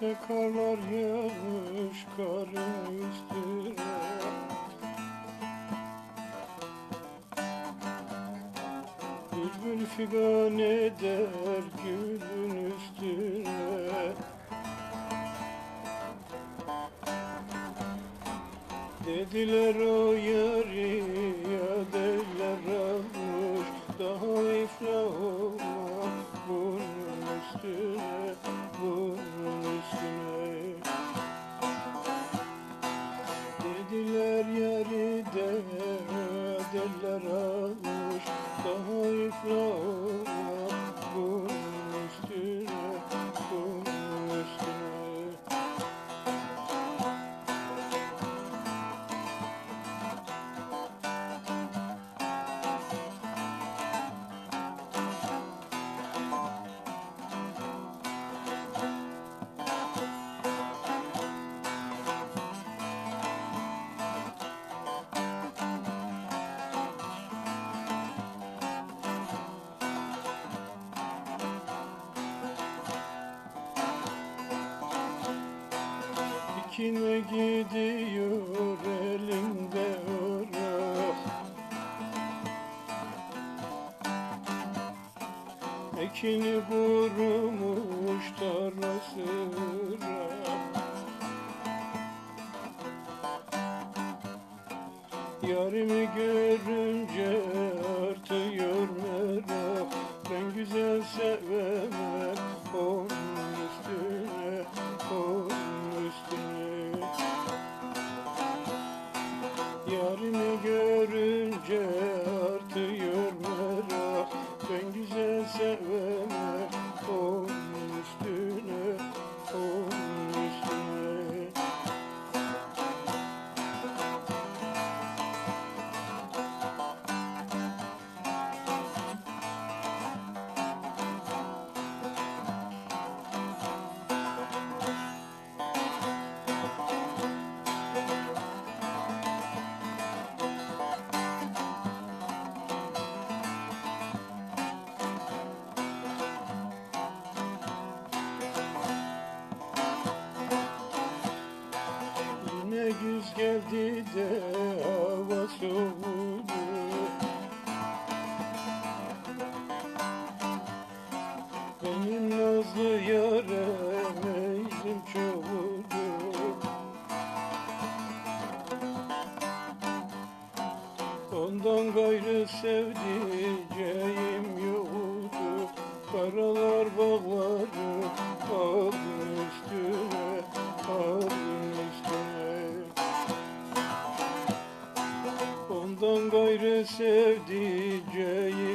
Karlar yağmış karın üstüne. Bülbül figan eder gülün üstüne. Dediler o yarı ya derler almış. Daha iflah olmam bunun üstüne Daha Dikine gidiyor elinde orak Ekini kurumuş tarlası Yarimi görünce artıyor merak Ben güzel sevemem onun Yarimi görünce artıyor geldi de hava soğudu. Benim nazlı yâre meylim çoğuldu. Ondan gayrı sevdiceğim gayrı sevdiceğim